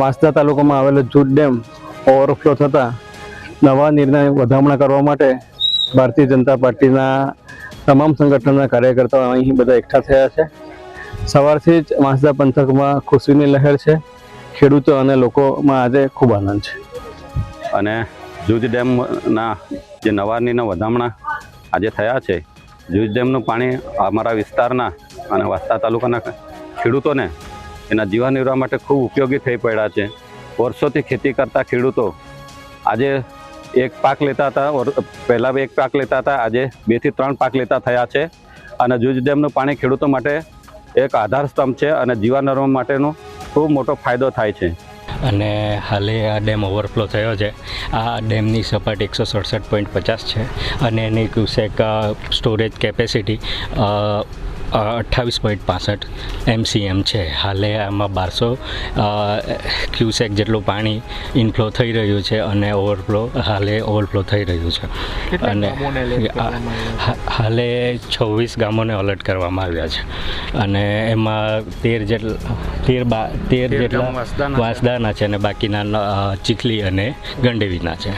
વાંસદા તાલુકામાં આવેલો jute dam overflow થતાં નવા નિર્ણય વધામણા કરવા માટે ભારતીય જનતા પાર્ટીના તમામ સંગઠનના કાર્યકર્તાઓ અહીં બધા એકઠા થયા છે. સવારથી જ વાંસદા પંથકમાં ખુશીની લહેર છે. ખેડૂતો અને લોકોમાં આજે ખૂબ આનંદ છે. અને જૂજ ડેમના જે નવાનીના વધામણા આજે થયા છે જૂજ ડેમનું પાણી અમારા વિસ્તારના અને વાસ્તા તાલુકાના ખેડૂતોને એના જીવન નિર્વાહ માટે ખૂબ ઉપયોગી થઈ પડ્યા છે. વર્ષોથી ખેતી કરતા ખેડૂતો આજે એક પાક લેતા હતા પહેલાં એક પાક લેતા હતા, આજે બેથી ત્રણ પાક લેતા થયા છે. અને જૂજ ડેમનું પાણી ખેડૂતો માટે એક આધાર સ્તંભ છે અને જીવન નિર્વાહ માટેનો ખૂબ મોટો ફાયદો થાય છે. અને હાલે આ ડેમ ઓવરફ્લો થયો છે. આ ડેમની સપાટી એકસો સડસઠ પોઈન્ટ પચાસ છે અને એની કુસેક સ્ટોરેજ કેપેસિટી અઠ્ઠાવીસ પોઈન્ટ પાસઠ એમસીએમ છે. હાલે આમાં બારસો ક્યુસેક જેટલું પાણી ઇનફ્લો થઈ રહ્યું છે અને ઓવરફ્લો હાલે ઓવરફ્લો થઈ રહ્યું છે. અને હાલે છવ્વીસ ગામોને અલર્ટ કરવામાં આવ્યા છે. અને એમાં તેર જેટલા તેર બા તેર જેટલા વાંસદાના છે. અને બાકીના ચીખલી અને ગંડેવીના છે.